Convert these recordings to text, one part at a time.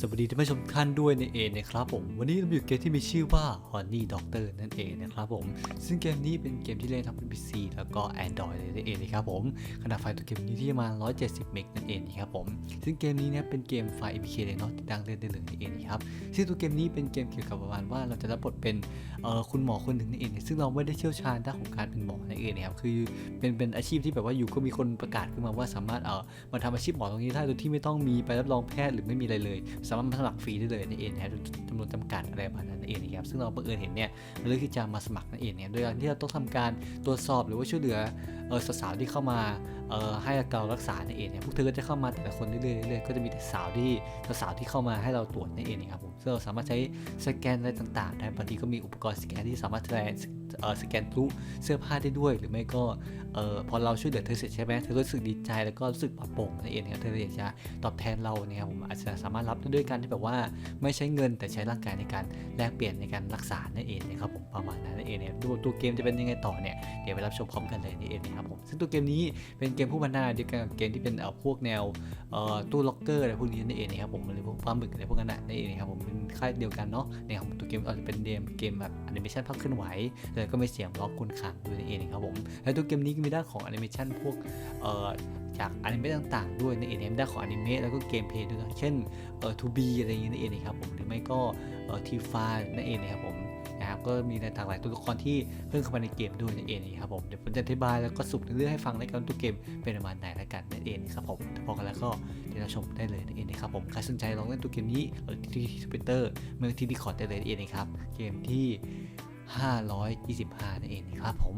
สวัสดีท่านผู้ชมท่านด้วยในเองนะครับผม วันนี้เราอยู่เกมที่มีชื่อว่า Honey Doctor นั่นเองนะครับผม ซึ่งเกมนี้เป็นเกมที่เล่นทั้งบน PC แล้วก็ Android เลยนั่นเองนะครับผมขนาดไฟล์ตัวเกมนี้ที่ประมาณ170 เมกนั่นเองนะครับผม ซึ่งเกมนี้เนี่ยเป็นเกมไฟล์ APK เลยเนาะติดตั้งเล่นได้เลยนั่นเองนะครับ ซึ่งตัวเกมนี้เป็นเกมเกี่ยวกับประมาณว่าเราจะรับบทเป็นเอ่อคุณหมอคนหนึ่งนั่นเอง ซึ่งเราไม่ได้เชี่ยวชาญด้านของการเป็นหมอนั่นเองนะครับ คือเป็นเป็นอาชีพที่แบบว่าอยู่ก็มีคนประกาศขึ้นมาว่าสามารถเอ่อมาทำอาชีพหมอตรงนี้ได้โดยที่ไม่ต้องมีใบรับรองแพทย์หรือไม่มีอะไรเลยสามารถมาสมัครฟรีได้เลยนั่นเองนะฮะจำนวนจำกัดอะไรประมาณนั้นเองนะครับซึ่งเราบังเอิญเห็นเนี่ยเราเลือกที่จะมาสมัครนั่นเองเนี่ยโดยการที่เราต้องทำการตรวจสอบหรือว่าช่วยเหลือเออสาวๆที่เข้ามาเออให้เรารักษานั่นเองเนี่ยพวกเธอก็จะเข้ามาแต่ละคนเรื่อยๆเรื่อยๆก็จะมีแต่สาวที่สาวๆที่เข้ามาให้เราตรวจนั่นเองนะครับผมซึ่งเราสามารถใช้สแกนอะไรต่างๆได้บางทีก็มีอุปกรณ์สแกนที่สามารถแสดงเอ่อสแกนทะลุเสื้อผ้าได้ด้วย หรือไม่ก็เอ่อพอเราช่วยเหลือเธอเสร็จใช่ไหมเธอก็รู้สึกดีใจแล้วก็รู้สึกปลอดโปร่งนั่นเองนะครับเธอเลยอยากจะตอบแทนเราเนี่ยครับผมอาจจะสามารถรับได้ด้วยการที่แบบว่าไม่ใช้เงินแต่ใช้ร่างกายในการแลกเปลี่ยนในการรักษานั่นเองนะครับผมประมาณนั้นนั่นเองเนี่ยดูตัวเกมจะเป็นยังไงต่อเนี่ยเดี๋ยวไปรับชมพร้อมกันเลยนี่เองนะครับผมซึ่งตัวเกมนี้เป็นเกมผู้พันนาเดียวกันกับเกมที่เป็นเอ่อพวกแนวเอ่อตู้ล็อกเกอร์อะไรพวกนี้นั่นเองนะครับผมหรือพวกปลาหมึกอะไรพวกนั้นนั่นเองนะครับผมเป็นค่ายเดียวกันเนาะเนี่ยของตัวเกมอาจจะเป็นเกมเกมแบบ นิเมชันภาพเคลื่อนไหว แล้วก็ไม่เสียงล็อกคุณขังด้วยนั่นเองครับผม และตัวเกมนี้ก็มีด้านของแอนิเมชันพวกเอ่อจากอนิเมะต่างๆ ด้วยนั่นเองนะครับด้านของอนิเมะแล้วก็เกมเพลย์ด้วยเช่นเอ่อทูบีอะไรอย่างเงี้ยนั่นเองนะครับผมหรือไม่ก็เอ่อทีฟานั่นเองนะครับผม นะครับก็มีในต่างหลายตัวละครที่เพิ่มเข้ามาในเกมด้วยนั่นเองนะครับผมเดี๋ยวผมจะอธิบายแล้วก็สรุปเรื่องให้ฟังในการตัวเกมเป็นประมาณไหนละกันนั่นเองครับผมถ้าพอกันแล้วก็เดี๋ยวเราชมได้เลยนั่นเองนะครับผมใครสนใจลองเล่นตัวเกมนี้เออที่ทวิตเตอร์เมืองที่ดีคอร์ดได้เลยนั่นเองครับเกมที่ 525นั่นเองนะครับผม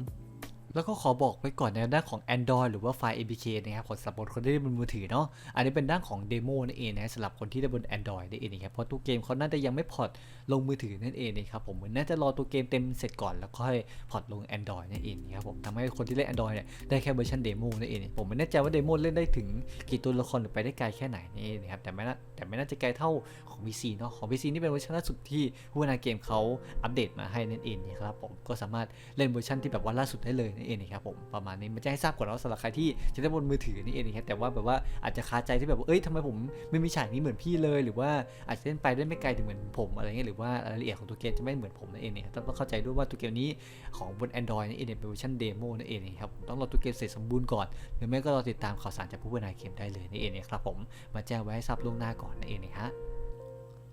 แล้วก็ขอบอกไว้ก่อนในด้านของ Android หรือว่าไฟล์ APK นะครับของสำหรับคนที่ได้บนมือถือเนาะ อันนี้เป็นด้านของเดโมนั่นเองนะสำหรับคนที่ได้บน Android นั่นเองนะครับ เพราะตัวเกมเขาน่าจะยังไม่พอร์ตลงมือถือนั่นเองนะครับผมเหมือนน่าจะรอตัวเกมเต็มเสร็จก่อนแล้วค่อยพอร์ตลง Android นั่นเองนะครับผมทำให้คนที่เล่น Android เนี่ยได้แค่เวอร์ชันเดโมนั่นเอง ผมไม่แน่ใจว่าเดโมเล่นได้ถึงกี่ตัวละครหรือไปได้ไกลแค่ไหนนี่นะครับแต่ไม่น่าแต่ไม่น่าจะไกลเท่าของ PC เนาะของ PC นี่เป็นเวอร์ชันล่าสุดที่ผู้พัฒนาเกมเขาอัปเดตมาให้นั่นเองนะครับผมก็สามารถเล่นเวอร์ชันที่แบบว่าล่าสุดได้เลยนั่นเองนะครับผมประมาณนี้มันจะให้ทราบก่อนว่าสำหรับใครที่จะได้บนมือถือนี่เองนะครับแต่ว่าแบบว่าอาจจะคาใจที่แบบว่าเอ้ยทำไมผมไม่มีฉากนี้เหมือนพี่เลย หรือว่าอาจจะเล่นไปได้ไม่ไกลถึงเหมือนผมอะไรเงี้ยหรือว่ารายละเอียดของตัวเกมจะไม่เหมือนผมนั่นเองนะครับต้องเข้าใจด้วยว่าตัวเกมนี้ของบน Android นั่นเองเนี่ยเป็นเวอร์ชันเดโมนั่นเองนะครับต้องรอตัวเกมเสร็จสมบูรณ์ก่อน หรือไม่ก็รอติดตามข่าวสารจากผู้พัฒนาเกมได้เลยนั่นเองนะครับผมมาแจ้งไว้ให้ทราบล่วงหน้าก่อนนั่นเองนะฮะ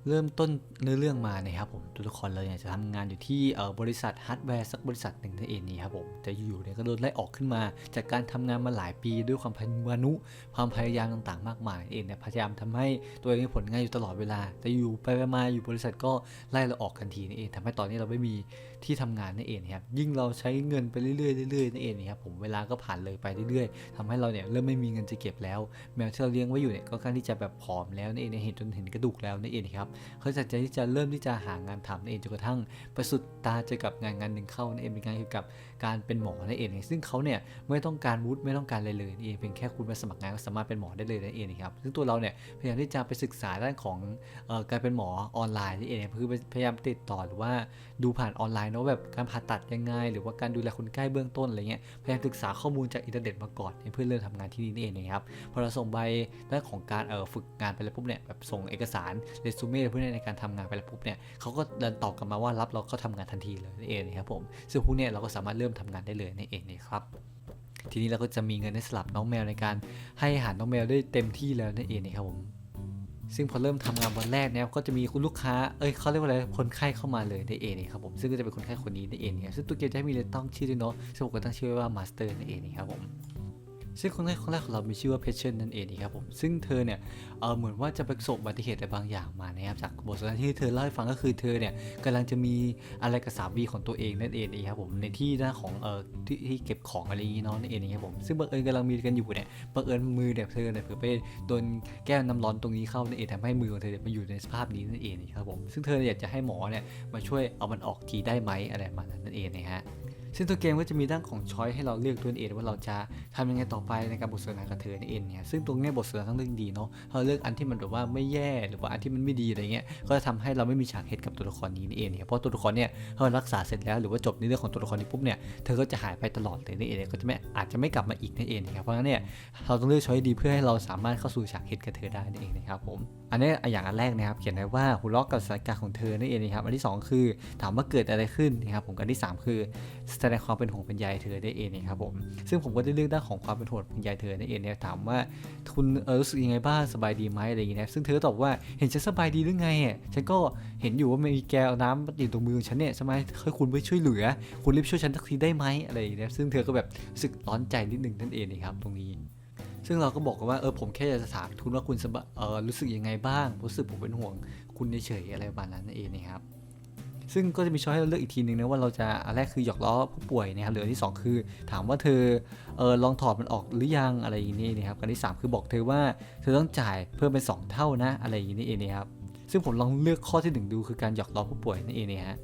เริ่มต้นเนื้อเรื่องมานะครับผมตัวละครเลยเนี่ยจะทำงานอยู่ที่บริษัทฮาร์ดแวร์สักบริษัทหนึ่งนั่นเองนี่ครับผมจะอยู่ๆเนี่ยก็โดนไล่ออกขึ้นมา จากการทำงานมาหลายปีด้วยความพยานุความพยายามต่างๆ มากมายเองเนี่ยพยายามทำให้ตัวเองมีผลงานอยู่ตลอดเวลา แต่อยู่ไปๆมาอยู่บริษัทก็ไล่เราออกกันทีนี่เองทำให้ตอนนี้เราไม่มีที่ทำงานนั่นเองครับยิ่งเราใช้เงินไปเรื่อยๆเรื่อยๆนั่นเองครับผมเวลาก็ผ่านเลยไปเรื่อยๆทำให้เราเนี่ยเริ่มไม่มีเงินจะเก็บแล้ว แมวที่เราเลี้ยงไว้อยู่เนี่ยก็ค่อนข้างที่จะแบบผอมแล้วนั่นเองเนี่ยเห็นจนเห็นกระดูกแล้วนั่นเองครับเขาตัดใจที่จะเริ่มที่จะหางานทำนั่นเองจนกระทั่งไปสุดตาเจอกับงานงานหนึ่งเข้านั่นเองเป็นงานเกี่ยวกับการเป็นหมอนั่นเองซึ่งเขาเนี่ยไม่ต้องการวุฒิไม่ต้องการอะไรเลยนั่นเองเพียงแค่คุณมาสมัครงานก็สามารถเป็นหมอได้เลยนั่นเองครับซึ่งตัวเราเนี่ยพยายามที่จะไปศึกษาด้านของการเป็นหมอออนไลน์นั่นเองคือพยายามติดต่อหรือว่าดูผ่านออนไลน์เนาะแบบการผ่าตัดยังไง หรือว่าการดูแลคนไข้เบื้องต้นอะไรเงี้ยพยายามศึกษาข้อมูลจากอินเทอร์เน็ตมาก่อนเพื่อเริ่มทำงานที่นี่นั่เองนะครับพอเราส่งใบด้านของการเออฝึกงานไปแล้วปุ๊บเนี่ยแบบส่งเอกสารเรซูเม่เพื่อในการทำงานไปแล้วปุ๊บเนี่ยเขาก็เดินตอบกลับมาว่ารับเราก็ทำงานทันทีเลยนั่เองนะครับผมซึ่งพวกเนี้ยเราก็สามารถเริ่มทำงานได้เลยนั่เองนะครับทีนี้เราก็จะมีเงินให้สลับน้องแมวในการให้อาหารน้องแมวได้เต็มที่แล้วนั่นเองนะครับผม ซึ่งพอเริ่มทำงานวันแรกเนี่ยก็จะมีคุณลูกค้า เอ้ยเขาเรียกว่าอะไร คนไข้เข้ามาเลยในเอเนะครับผม ซึ่งก็จะเป็นคนไข้คนนี้ในเอเนี่ยซึ่งตัวเกมจะให้มีเลยต้องชื่อด้วยเนาะซึ่งผมก็ตั้งชื่อว่ามาสเตอร์ในเอเนะครับผม ซึ่งคนแรกคนแรกของเรา มีชื่อว่าเพชเชนนั่นเองครับผม ซึ่งเธอเนี่ยเออเหมือนว่าจะประสบอุบัติเหตุอะไรบางอย่างมานะครับจากบทสนทนาที่เธอเล่าให้ฟังก็คือเธอเนี่ยกำลังจะมีอะไรกับสามีของตัวเองนั่นเองนะครับผมในที่หน้าของเออที่ที่เก็บของอะไรอย่างงี้เนาะนั่นเองนะครับผมซึ่งบังเอิญกำลังมีกันอยู่เนี่ยบังเอิญมือเนี่ยเธอเนี่ยเผื่อไปโดนแก้วน้ำร้อนตรงนี้เข้านั่นเองทำให้มือของเธอเนี่ยมาอยู่ในสภาพนี้นั่นเองนะครับผมซึ่งเธออยากจะให้หมอเนี่ยมาช่วยเอามันออกทีได้ไหมอะไรประมาณนั้นนั่นเองนะฮะ ซึ่งตัวเกมก็จะมีด้านของช้อยให้เราเลือกด้วยเองว่าเราจะทำยังไงต่อไปในการบทสนทนากับเธอนั่นเองเนี่ยซึ่งตรงเนี้ยบทสนทนาทั้งเรื่องดีเนาะเราเลือกอันที่มันแบบว่าไม่แย่หรือว่าอันที่มันไม่ดีอะไรเงี้ยก็จะทำให้เราไม่มีฉากเฮดกับตัวละครนี้นั่นเองเนี่ยเพราะตัวละครเนี่ยพอรักษาเสร็จแล้วหรือว่าจบในเรื่องของตัวละครนี้ปุ๊บเนี่ยเธอก็จะหายไปตลอดเลยนั่นเองเนี่ยก็จะไม่อาจจะไม่กลับมาอีกนั่นเองนะครับเพราะฉะนั้นเนี่ยเราต้องเลือกช้อยดีเพื่อให้เราสามารถเข้าสู่ฉากเฮดกับเธอได้นั่นเองนะครับผมอันนี้อย่างอันแรกนะครับเขียนไว้ว่าหัวเราะกับสถานการณ์ของเธอนั่นเองนะครับอันที่สองคือถามว่าเกิดอะไรขึ้นนะครับผมอันที่สามคือแสดงความเป็นห่วงเป็นใยเธอได้เองนะครับผมซึ่งผมก็ได้เลือกด้านของความเป็นห่วงเป็นใยเธอนั่นเองเนี่ยถามว่าคุณเออรู้สึกยังไงบ้างสบายดีไหมอะไรอย่างเงี้ยนะซึ่งเธอตอบว่าเห็นฉันสบายดีหรือไงอะฉันก็เห็นอยู่ว่ามีแก้วน้ำอยู่ตรงมือของฉันเนี่ยใช่ไหมให้คุณไปช่วยเหลือ คุณรีบช่วยฉันสักทีได้ไหมอะไรอย่างเงี้ยซึ่งเธอก็แบบรู้สึกร้อนใจนิดนึงนั่นเองนะครับตรงนี้ซึ่งเราก็บอกกันว่าเออผมแค่จะถามคุณว่าคุณเออรู้สึกยังไงบ้าง รู้สึกผมเป็นห่วงคุณเฉยๆอะไรประมาณนั้นเองนะครับ ซึ่งก็จะมีช้อยให้เราเลือกอีกทีหนึ่งนะว่าเราจะอันแรกคือหยอกล้อผู้ป่วยนะครับหรืออันที่สองคือ ถามว่าเธอเออลองถอดมันออกหรือยังอะไรอย่างนี้นะครับอันที่สามคือบอกเธอว่าเธอต้องจ่ายเพิ่มเป็นสองเท่านะอะไรอย่างนี้เองนะครับซึ่งผมลองเลือกข้อที่หนึ่งดูคือการหยอกล้อผู้ป่วยนั่นเองนะฮะ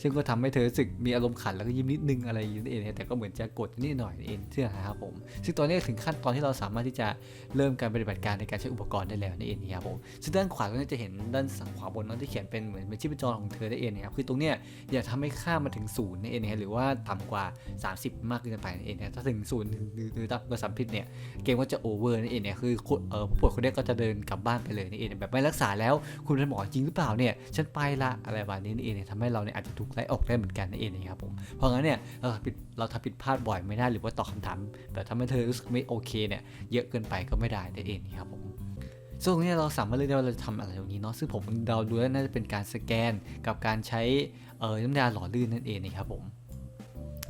ซึ่งก็ทำให้เธอรู้สึกมีอารมณ์ขันแล้วก็ยิ้มนิดนึงอะไรอย่างนี้เองแต่ก็เหมือนจะกดนิดหน่อยนั่เองเชื่อนะครับผมซึ่งตอนนี้ถึงขั้นตอนที่เราสามารถที่จะเริ่มการปฏิบัติการในการใช้อุปกรณ์ได้แล้วนั่เองครับผมซึ่งด้านขวาตรงนี้จะเห็นด้านขวาบนนั้นที่เขียนเป็นเหมือนเป็นชีพจรของเธอได้เองนะครับคือตรงเนี้ยอย่าทำให้ค่ามาถึงศูนย์นั่เองนะหรือว่าต่ำกว่า 30 มากเกินไปนั่เองนะถ้าถึงศูนย์หรือหรือต่ำกว่าสามพิษเนี่ยเกมก็จะโอเวอร์นั่นเองเนี่ยคือเออผู้ป่วยคนนี้ก็จะเดินกลับบ้านไปเลยนั่เองแบบไม่รักษาแล้วคุณเป็นหมอจริงหรือเปล่าเนี่ยฉันไปละอะไรแบบนี้นั่เองทำให้เราเนี่ยอาจจะถูกไล่ออกได้เหมือนกันนั่นเองนะครับผม เพราะงั้นเนี่ยเราทำผิดเราทำผิดพลาดบ่อยไม่ได้หรือว่าตอบคำถามแบบทำให้เธอรู้สึกไม่โอเคเนี่ยเยอะเกินไปก็ไม่ได้นั่นเองนะครับผมซึ่งตรงนี้เราสามารถเลือกได้ว่าเราจะทำอะไรตรงนี้เนาะซึ่งผมเดาดูแล้วน่าจะเป็นการสแกนกับการใช้เอ่อน้ำยาหล่อลื่นนั่นเองนะครับผม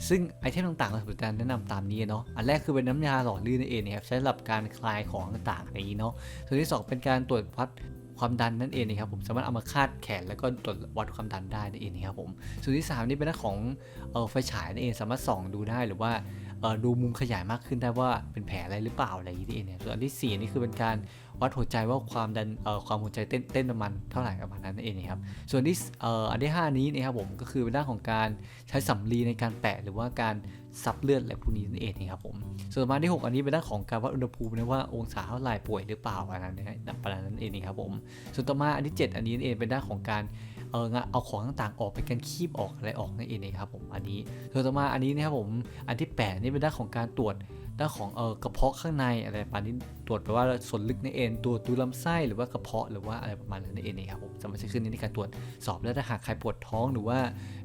ซึ่งไอเทมต่างๆเราถือการแนะนำตามนี้เนาะ อันแรกคือเป็นน้ำยาหล่อลื่นนั่นเองนะครับใช้สำหรับการคลายของต่างๆอย่างนี้เนาะส่วนที่สองเป็นการตรวจวัด ความดันนั่นเองนะครับผมสามารถเอามาคาดแขนแล้วก็ตรวจวัดความดันได้นั่นเองนะครับผมส่วนที่สามนี่เป็นเรื่องของเออไฟฉายนั่นเองสามารถส่องดูได้หรือว่า ดูมุมขยายมากขึ้นได้ว่าเป็นแผลอะไรหรือเปล่าอะไรอย่างนี้เองเนี่ยส่วนอันที่สี่นี่คือเป็นการวัดหัวใจว่าความดันความหัวใจเต้นเต้นประมาณเท่าไหร่ประมาณนั้นเองนะครับส่วนที่เอ่ออันที่5นี้นะครับผมก็คือเป็นด้านของการใช้สำลีในการแปะหรือว่าการซับเลือดอะไรพวกนี้นั่นเองนะครับผมส่วนประมาณที่ 6 อันนี้เป็นด้านของการวัดอุณหภูมินะว่าองศาเท่าไหร่ป่วยหรือเปล่าประมาณนั้นนะประมาณนั้นเองนะครับผมส่วนต่อมาอันที่ 7 อันนี้นั่นเองเป็นด้านของการ เอองเอาของต่างๆออกเป็นการคีบออกอะไรออกนั่นเองนะครับผมอันนี้ส่วนต่อมาอันนี้นะครับผมอันที่แปดนี่เป็นด้านของการตรวจ ด้านของเออกระเพาะข้างในอะไรประมาณนี้ตรวจแปว่าส่วนลึกในเอ็นตัวดูลำไส้หรือว่ากระเพาะหรือว่าอะไรประมาณนั้นเองนะครับผมสามารถใช้เครื่องนี้ในการตรวจสอบและถ้าหากใครปวดท้องหรือว่า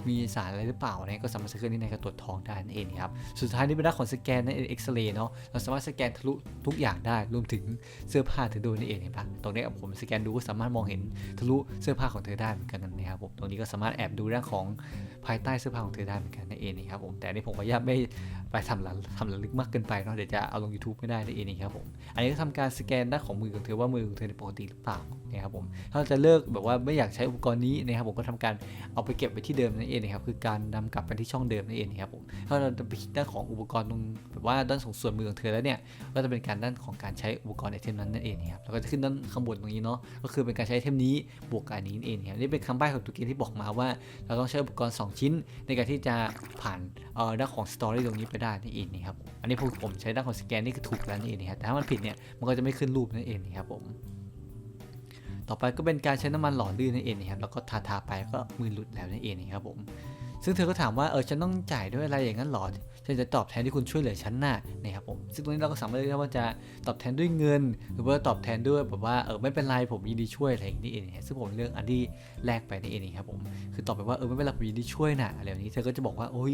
มีสารอะไรหรือเปล่าเนี่ยก็สามารถใช้เครื่องนี้ในการตรวจท้องได้นั่นเองครับสุดท้ายนี่เป็นด้านของสแกนนั่นเองเอ็กซเรย์เนาะเราสามารถสแกนทะลุทุกอย่างได้รวมถึงเสื้อผ้าเธอด้วยนั่นเองเห็นปะตรงนี้ผมสแกนดูก็สามารถมองเห็นทะลุเสื้อผ้าของเธอได้เหมือนกันนะครับผมตรงนี้ก็สามารถแอบดูเรื่องของภายใต้เสื้อผ้าของเธอได้เหมือนกันนั่นเองนะครับผมแต่นนี้ผมขออนุญาตไม่ไปทำละทำละลึกมากเกินไปเนาะเดี๋ยวจะเอาลง YouTube ไม่ได้นั่นเองนะครับผมอันนี้ก็ทำการสแกนด้านของมือของเธอว่ามือของเธอเนี่ยปกติหรือเปล่านะครับผมถ้าเราจะเลิกแบบว่าไม่อยากใช้อุปกรณ์นี้นะครับผมก็ทำการเอาไปเก็บไว้ที่เดิมนั่นเองนะครับคือการนำกลับไปที่ช่องเดิมนั่นเองนะครับผมถ้าเราจะไปคิดด้านของอุปกรณ์ตรงแบบว่าด้านของส่วนมือของเธอแล้วเนี่ยก็จะเป็นการด้านของการใช้อุปกรณ์ไอเทมนั้นนั่นเองนะครับแล้วก็จะขึ้นด้านข้างบนตรงนี้เนาะก็คือเป็นการใช้ไอเทมนี้บวกกับอันนี้นั่นเองครับนี่เป็นคำใบ้ของตัวเกมที่บอกมาว่า เราต้องใช้อุปกรณ์ 2 ชิ้น ในการที่จะผ่านเอ่อด้านของสตอรี่ตรงนี้ไปได้นั่นเองนะครับอันนี้พวกผมใช้ด้านของสแกนนี่คือถูกแล้วนั่เองนะครับแต่ถ้ามันผิดเนี่ยมันก็จะไม่ขึ้นรูปนั่นเองนะครับผม ต่อไปก็เป็นการใช้น้ำมันหล่อลื่นนั่นเองนะครับแล้วก็ทาทาไปก็มือหลุดแล้วนั่นเองนะครับผมซึ่งเธอก็ถามว่าเออฉันต้องจ่ายด้วยอะไรอย่างนั้นหรอฉันจะตอบแทนที่คุณช่วยเหลือฉันน่ะนะครับผมซึ่งตรงนี้เราก็สามารถเลือกได้ว่าจะตอบแทนด้วยเงิน หรือว่าตอบแทนด้วยแบบว่าเออไม่เป็นไรผมยินดีช่วยอะไรอย่างนี้เองนะซึ่งผมเลือกอันที่แรกไปนี่เองครับผมคือตอบไปว่าเออไม่เป็นไรผมยินดีช่วยน่ะอะไรแบบนี้เธอก็จะบอกว่าโอ้ย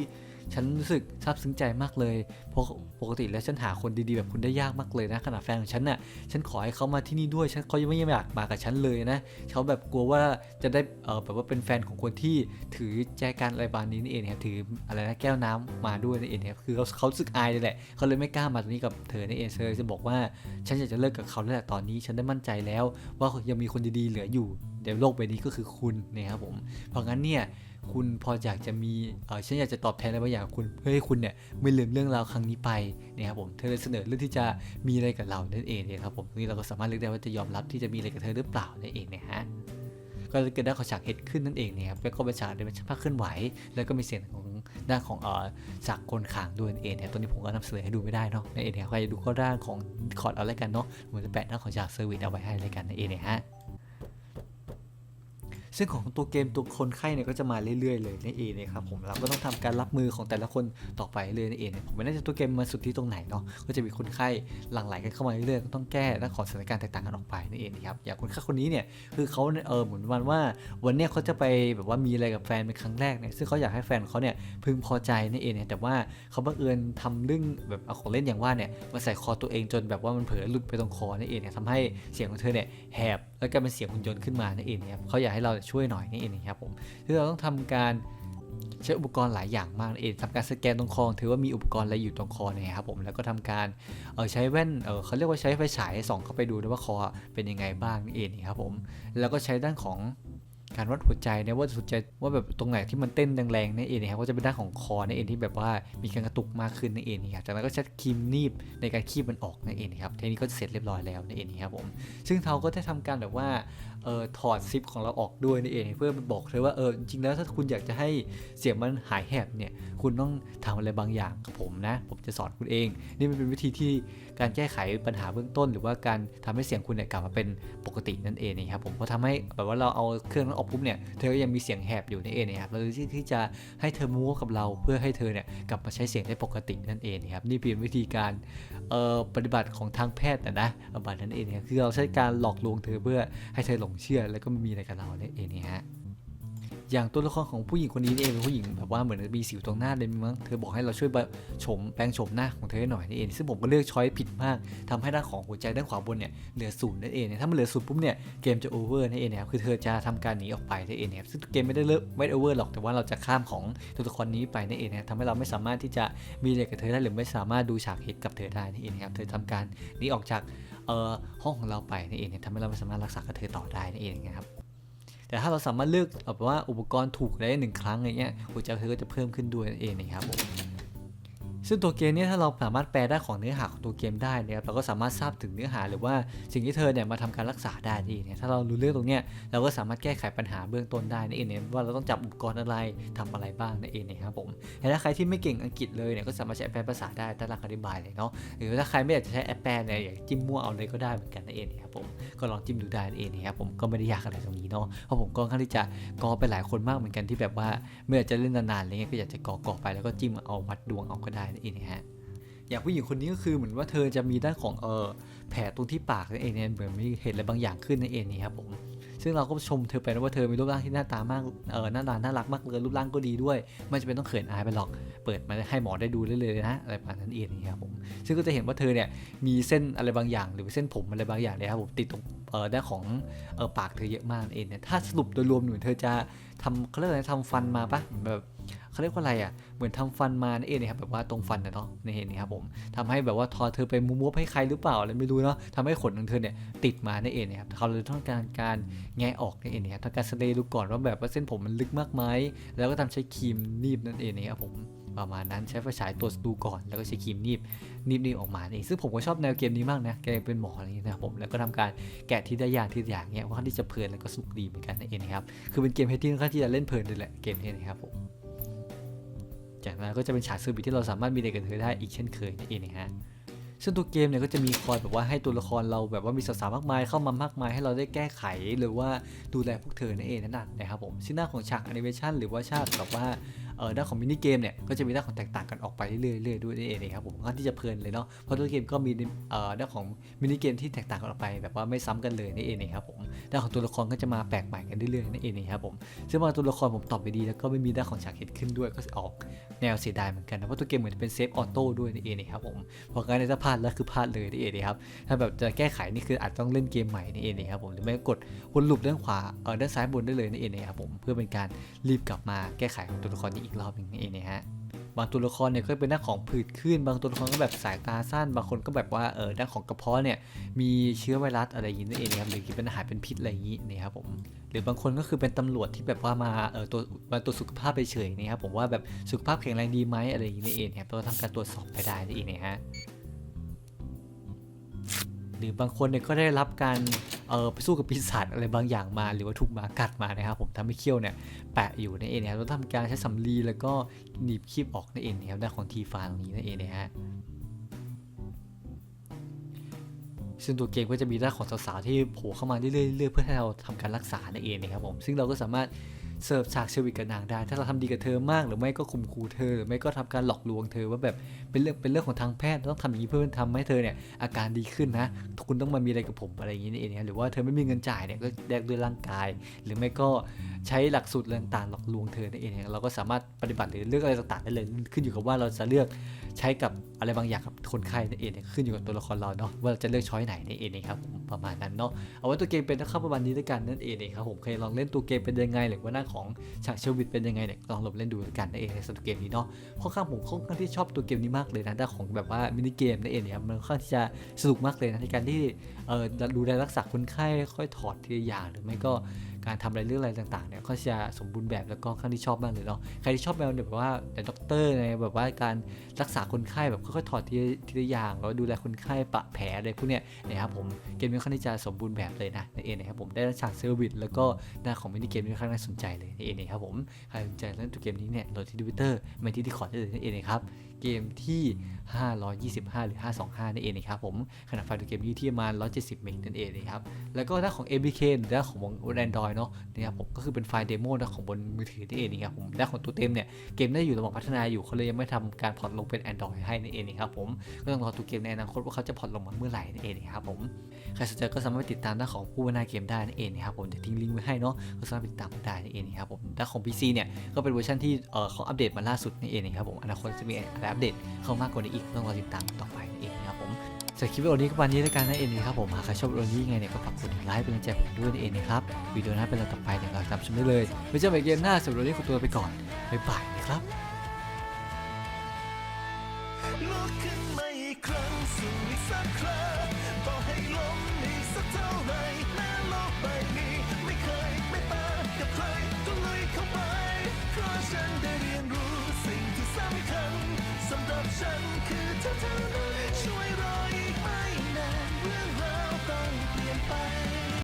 ฉันรู้สึกซาบซึ้งใจมากเลยเพราะปกติแล้วฉันหาคนดีๆแบบคุณได้ยากมากเลยนะขนาดแฟนของฉันน่ะฉันขอให้เขามาที่นี่ด้วยฉันเขายังไม่อยากมากับฉันเลยนะเขาแบบกลัวว่าจะได้เออแบบว่าเป็นแฟนของคนที่ถือแจกันอะไรบานนี้นี่เองครับถืออะไรนะแก้วน้ำมาด้วยนี่เองครับคือเขาเขาสึกอายเลยแหละเขาเลยไม่กล้ามาตรงนี้กับเธอนี่เองเธอจะบอกว่าฉันอยากจะเลิกกับเขาแล้วแหละตอนนี้ฉันได้มั่นใจแล้ว ว่ายังมีคนดีๆเหลืออยู่เดี๋ยวโลกใบนี้ก็คือคุณนะครับผมเพราะงั้นเนี่ย คุณพออยากจะมีเออฉันอยากจะตอบแทนอะไรบางอย่างคุณเพื่อให้คุณเนี่ยไม่ลืมเรื่องราวครั้งนี้ไปนะครับผมเธอเลยเสนอเรื่องที่จะมีอะไรกับเรานั่นเองนะครับผมตรงนี้เราก็สามารถเลือกได้ว่าจะยอมรับที่จะมีอะไรกับเธอหรือเปล่านั่นเองนะฮะก็จะเกิดด้านของฉากเฮดขึ้นนั่นเองนะครับแล้วก็เป็นฉากเดินภาพเคลื่อนไหว แล้วก็มีเสียงของด้านของเอ่อฉากคนขางด้วยนั่นเองเนี่ยตัวนี้ผมก็นำเสนอให้ดูไม่ได้เนาะนั่นเองเนี่ยใครจะดูก็ด้านของคอร์ดเอาแล้วกันเนาะผมจะแปะด้านของฉากเซอร์วิสเอาไว้ให้แล้วกันนั่นเองนี่ยฮะ ซึ่งของตัวเกมตัวคนไข้เนี่ยก็จะมาเรื่อยๆเลยนั่นเองนะครับผมเราก็ต้องทำการรับมือของแต่ละคนต่อไปเลยนั่นเองเนี่ยผมไม่แน่ใจตัวเกมมาสุดที่ตรงไหนเนาะก็จะมีคนไข้หลั่งไหลกันเข้ามาเรื่อยๆก็ต้องแก้ด้านขอสถานการณ์แตกต่างกันออกไปนั่นเองนะครับอย่างคนไข้คนนี้เนี่ยคือเขาเออเหมือนวันว่าวันเนี้ยเขาจะไปแบบว่ามีอะไรกับแฟนเป็นครั้งแรกเนี่ยซึ่งเขาอยากให้แฟนเขาเนี่ยพึงพอใจนั่นเองเนี่ยแต่ว่าเขาบังเอิญทำเรื่องแบบเอาของเล่นอย่างว่าเนี่ยมาใส่คอตัวเองจนแบบว่ามันเผลอหลุดไปตรงคอนั่นเองเนี่ยทำให้เสียงของเธอเนี่ยแหบแล้วก็เป็นเสียงหุ่นยนต์ขึ้นมานั่นเองครับเขาอยากให้เราช่วยหน่อยนั่นเองครับผมคือเราต้องทำการใช้อุปกรณ์หลายอย่างมากนั่นเองทำการสแกนตรงคอถือว่ามีอุปกรณ์อะไรอยู่ตรงคอเนี่ยครับผมแล้วก็ทำการเออใช้แว่นเออเขาเรียกว่าใช้ไฟฉายส่องเข้าไปดูด้วยว่าคอเป็นยังไงบ้างนั่นเองครับผมแล้วก็ใช้ด้านของ การวัดหัวใจเนี่ยว่าหัวใจว่าแบบตรงไหนที่มันเต้นแรงๆนั่นเองนะครับก็จะเป็นด้านของคอนั่นเองที่แบบว่ามีการกระตุกมากขึ้นนั่นเองครับจากนั้นก็ใช้ครีมนีบในการคีบมันออกนั่นเองครับทีนี้ก็จะเสร็จเรียบร้อยแล้วนั่นเองครับผมซึ่งเขาก็ได้ทำการแบบว่าเออถอดซิปของเราออกด้วยนี่เองเพื่อบอกเธอว่าเออจริงแล้วถ้าคุณอยากจะให้เสียงมันหายแหบเนี่ยคุณต้องทำอะไรบางอย่างกับผมนะ ผมจะสอนคุณเอง นี่มันเป็นวิธีที่การแก้ไขปัญหาเบื้องต้น หรือว่าการทำให้เสียงคุณเนี่ยกลับมาเป็นปกตินั่นเองนะครับผมเพราะทำให้แบบว่าเราเอาเครื่องออกปุ๊บเนี่ยเธอก็ยังมีเสียงแหบอยู่นั่นเองนะครับเราที่ที่จะให้เธอมูฟกับเราเพื่อให้เธอเนี่ยกลับมาใช้เสียงได้ปกตินั่นเองนะครับนี่เป็นวิธีการปฏิบัติของทางแพทย์นะนะบัตรนั่นเองนี่ยคือเราใช้การหลอกลวงเธอเพื่อให้เธอหลงเชื่อแล้วก็มีอะไรกับเรานั่นเองนะฮะ อย่างตัวละครของผู้หญิงคนนี้นี่เองเป็นผู้หญิงแบบว่าเหมือนมีสิวตรงหน้าเลยมั้งเธอบอกให้เราช่วยแบบโฉมแปลงโฉมหน้าของเธอให้หน่อยนี่เองซึ่งผมก็เลือกช้อยผิดมากทำให้ด้านของหัวใจด้านขวาบนเนี่ยเหลือศูนย์นั่นเองเนี่ยถ้ามันเหลือศูนย์ปุ๊บเนี่ยเกมจะโอเวอร์นั่นเองนะครับคือเธอจะทำการหนีออกไปนั่นเองนะครับซึ่งเกมไม่ได้เลิกไม่โอเวอร์หรอกแต่ว่าเราจะข้ามของตัวละครนี้ไปนั่นเองนะครับทำให้เราไม่สามารถที่จะมีอะไรกับเธอได้หรือไม่สามารถดูฉากเฮดกับเธอได้นั่นเองนะครับเธอทำการหนีออกจากเอ่อห้องของเราไปนั่นเองทำให้เราไม่สามารถรักษากับเธอต่อได้นั่นเองนะครับ แต่ถ้าเราสามารถเลือกแบบว่าอุปกรณ์ถูกได้หนึ่งครั้งอย่างเงี้ยหัวใจเธอก็จะเพิ่มขึ้นด้วยนั่นเองนะครับผม ซึ่งตัวเกมเนี่ยถ้าเราสามารถแปลได้ของเนื้อหาของตัวเกมได้นะครับเราก็สามารถทราบถึงเนื้อหาหรือว่าสิ่งที่เธอเนี่ยมาทำการรักษาได้นี่เนี่ยถ้าเรารู้เรื่องตรงเนี้ยเราก็สามารถแก้ไขปัญหาเบื้องต้นได้นั่นเองเนี่ยว่าเราต้องจับอุปกรณ์อะไรทำอะไรบ้างนั่นเองนะครับผมแต่ถ้าใครที่ไม่เก่งอังกฤษเลยเนี่ยก็สามารถใช้แปลภาษาได้ใต้ล่างอธิบายเลยเนาะหรือถ้าใครไม่อยากจะใช้แอปแปลเนี่ยอยากจิ้มมั่วเอาเลยก็ได้เหมือนกันนั่นเองนะครับผมก็ลองจิ้มดูได้นั่นเองนะครับผมก็ไม่ได้ยากอะไรตรงนี้เนาะเพราะผมก็ค่อนข้างที่จะกอไปหลายคนมากเหมือนกันที่แบบว่าเมื่อจะเล่นนานๆอะไรเงี้ยก็อยากจะกอกอไปแล้วก็จิ้มเอาวัดดวงเอาก็ได้นั่นเองนะฮะอย่างผู้หญิงคนนี้ก็คือเหมือนว่าเธอจะมีด้านของเออแผลตรงที่ปากนั่นเองเนี่ยเหมือนมีเห็นอะไรบางอย่างขึ้นนั่นเองนี่ครับผมซึ่งเราก็ชมเธอไปนะว่าเธอมีรูปร่างที่หน้าตามากเออหน้าตาน่ารักมากเลยรูปร่างก็ดีด้วยไม่จำเป็นต้องเขินอายไปหรอก เปิดมาให้หมอได้ดูได้เลยนะอะไรประมาณนั้นเองนี่ครับผมซึ่งก็จะเห็นว่าเธอเนี่ยมีเส้นอะไรบางอย่าง หรือเส้นผมอะไรบางอย่างเนี่ยครับผมติดตรงเออด้านของเออปากเธอเยอะมากนั่นเองเนี่ยถ้าสรุปโดยรวมหนูเธอจะทำเขาเรียกอะไรทำฟันมาปะแบบ เขาเรียกว่าอะไรอะ เหมือนทำฟันมานั่นเองนะครับแบบว่าตรงฟันนะเนาะในเห็นนี่ครับผมทำให้แบบว่าทอเธอไปมูมให้ใครหรือเปล่าอะไรไม่รู้เนาะทำให้ขนของเธอเนี่ยติดมานั่นเองนะครับเขาเลยต้องการการแงะออกนั่นเองนะครับทำการสเลย์ดูก่อนว่าแบบว่าเส้นผมมันลึกมากไหมแล้วก็ทำใช้ครีมนีบนั่นเองนะครับผมประมาณนั้นใช้ไฟฉายตรวจดูก่อนแล้วก็ใช้ครีมนีบนิบๆออกมาเองซึ่งผมก็ชอบแนวเกมนี้มากนะแกเป็นหมออะไรอย่างนี้นะครับผมแล้วก็ทำการแกะที่ได้อย่างที่อย่างเงี้ยว่าที่จะเพลินแล้วก็สนุกดีเหมือนกันนั่นเองนะครับคือเป็นเกมเฮดที่ค่อนข้างที่จะเล่นเพลินเลยแหละเกมนี้นะครับผม จากนั้นก็จะเป็นฉากเซอร์วิสที่เราสามารถมีเด็กกับเธอได้อีกเช่นเคยนั่นเองนะฮะซึ่งตัวเกมเนี่ยก็จะมีคอยแบบว่าให้ตัวละครเราแบบว่ามีสาวๆมากมายเข้ามามากมายให้เราได้แก้ไขหรือว่าดูแลพวกเธอนั่นเองนั่นนะนะครับผมซึ่งหน้าของฉากแอนิเมชันหรือว่าฉากแบบว่า เออด้านของมินิเกมเนี่ยก็จะมีด้านของแตกต่างกันออกไปเรื่อยๆด้วยนั่เองครับผมค่อนข้างที่จะเพลินเลยเนาะเพราะตัวเกมก็มีเอ่อด้านของมินิเกมที่แตกต่างกันออกไป แบบว่าไม่ซ้ำกันเลยนั่เองนะครับผมด้านของตัวละครก็จะมาแปลกใหม่กันเรื่อยๆนั่เองนะครับผมซึ่งบางตัวละครผมตอบไปดีแล้วก็ไม่มีด้านของฉากเห็นขึ้นด้วยก็ออกแนวเสียดายเหมือนกันนะเพราะตัวเกมเหมือนจะเป็นเซฟออโต้ด้วยนั่เองนะครับผมเพราะงั้นถ้าพลาดแล้วคือพลาดเลยนั่เองนะครับถ้าแบบจะแก้ไขนี่คืออาจต้องเล่นเกมใหม่นั่เองนะครับผมหรือไม่กดวนลูปด้านขวาเออด้านซ้ายบนได้เลยนั่เองนะครับผมเพื่อเป็นการรีบกลับมาแก้ไขของตัวละครนี้อีกรอบหนึ่งนั่เองนะฮะบางตัวละครเนี่ยก็เป็นด้านของผื่นขึ้น บางตัวละครก็แบบสายตาสั้น บางคนก็แบบว่าเออด้านของกระเพาะเนี่ยมีเชื้อไวรัสอะไรอย่างนี้นั่นเองนะครับหรือกินเป็นอาหารเป็นพิษอะไรอย่างนี้นะครับผมหรือบางคนก็คือเป็นตำรวจที่แบบว่ามาเออตัวมาตรวสุขภาพไปเฉยนะครับผมว่าแบบสุขภาพแข็งแรงดีไหมอะไรอย่างนี้นั่นเองนะครับเราทำการตรวจสอบไปได้นั่นเองนะฮะหรือบางคนเนี่ยก็ได้รับการ เออไปสู้กับปีศาจอะไรบางอย่างมา หรือว่าถูกหมากัดมานะครับผมทำให้เขี้ยวเนี่ยแปะอยู่นั่นเองนะครับแล้วทำการใช้สำลีแล้วก็หนีบคีบออกนั่นเองนะครับด้านของทีฟาตรงนี้นั่นเองนะฮะซึ่งตัวเกมก็จะมีด้านของสาวๆที่โผล่เข้ามาเรื่อยๆเรื่อยๆเพื่อให้เราทำการรักษานั่นเองนะครับผมซึ่งเราก็สามารถ เสิร์ฟฉากเซอร์วิสกับนางได้ ถ้าเราทำดีกับเธอมากหรือไม่ก็ข่มขู่เธอหรือไม่ก็ทำการหลอกลวงเธอว่าแบบเป็นเรื่องเป็นเรื่องของทางแพทย์ต้องทำอย่างนี้เพื่อทำให้เธอเนี่ยอาการดีขึ้นนะคุณต้องมามีอะไรกับผมอะไรอย่างนี้นี่เองนะหรือว่าเธอไม่มีเงินจ่ายเนี่ยก็แลกด้วยร่างกาย หรือไม่ก็ใช้หลักสูตรต่างๆหลอกลวงเธอนั่นเองเราก็สามารถปฏิบัติหรือเลือกอะไรต่างๆได้เลยขึ้นอยู่กับว่าเราจะเลือกใช้กับอะไรบางอย่างกับคนไข้นั่นเองเนี่ยขึ้นอยู่กับตัวละครเราเนาะว่าเราจะเลือกช้อยไหนนั่นเองนะครับผมประมาณนั้นเนาะเอาไว้ตัวเกมเป็นนะครับประมาณนี้ด้วยกันนั่นเองนะครับผมเคยลองเล่นตัวเกมเป็นยังไงหรือว่าื่องของฉากเชลวิตเป็นยังไงเนี่ยลองลองเล่นดูกันในเองสำหรับเกมนี้เนาะค่อนข้างผมค่อนข้างที่ชอบตัวเกมนี้มากเลยนะด้านของแบบว่ามินิเกมในเองเนี่ยมันค่อนข้างที่จะสนุกมากเลยนะในการที่เออดูแลรักษาคนไข้ค่อยถอดทีละอย่างหรือไม่ก็ การทำอะไรเรื่องอะไรต่างๆเนี่ยก็จะสมบูรณ์แบบแล้วก็ค่อนข้างที่ชอบมากเลยเนาะใครที่ชอบแนวแบบว่าแต่ด็อกเตอร์ในแบบว่าการรักษาคนไข้แบบค่อยๆถอดทีละทีละอย่างแล้วดูแลคนไข้ปะแผลอะไรพวกเนี้ยนะครับผมเกมนี้ค่อนข้างที่จะสมบูรณ์แบบเลยนะนั่นเองนะครับผมได้ฉากเซอร์วิสแล้วก็หน้าของมินิเกมนี้ค่อนข้างน่าสนใจเลยนั่นเองนะครับผมใครสนใจเล่นตัวเกมนี้เนี่ยโหลดที่ทวิเตอร์มาที่ที่คอร์ดได้เลยนั่นเองนะครับ เกมที่ 525 หรือ 525 นั่นเองนะครับผมขนาดไฟล์ตัวเกมอยู่ที่ประมาณ 170 เมกนั่นเองนะครับแล้วก็ด้านของ ABK หรือด้านของบน Android เนาะนะครับผมก็คือเป็นไฟล์เดโมด้านของบนมือถือนั่นเองนะครับผมด้านของตัวเต็มเนี่ยเกมได้อยู่ระหว่างพัฒนาอยู่เขาเลยยังไม่ทำการพอร์ตลงเป็น Android ให้นั่นเองนะครับผมก็ต้องรอตัวเกมในอนาคตว่าเขาจะพอร์ตลงมาเมื่อไหร่นั่นเองนะครับผมใครสนใจก็สามารถติดตามด้านของผู้พัฒนาเกมได้นั่นเองนะครับผมจะทิ้งลิงก์ไว้ให้เนาะก็สามารถติดตามได้นั่นเองนะครับผมด้านของ PC เนี่ยก็เป็นเวอร์ชันที่เออเขาอัปเดตมาล่าสุดนั่นเองนะครับผมอนาคตจะมีอะไรอัปเดตเข้ามากกว่านี้อีกต้องรอติดตามต่อไปนั่นเองนะครับผมสำหรับคลิปวิดีโอนี้ก็วันนี้แล้วกันนั่นเองนะครับผมหากใครชอบวิดีโอนี้ยังไงเนี่ยก็ฝากกดไลค์เป็นกำลังใจผมด้วยนะเองนะครับวิดีโอหน้าเป็นอะไรต่อไปเนี่ยเราตามชมได้เลยไว้เจอกันใหม่เกมหน้าสำหรับวันนี้ขอตัวไปก่อนบ๊ายบายนะครับลุกขึ้นมาอีกครั้งสู้อีกสักครั้ง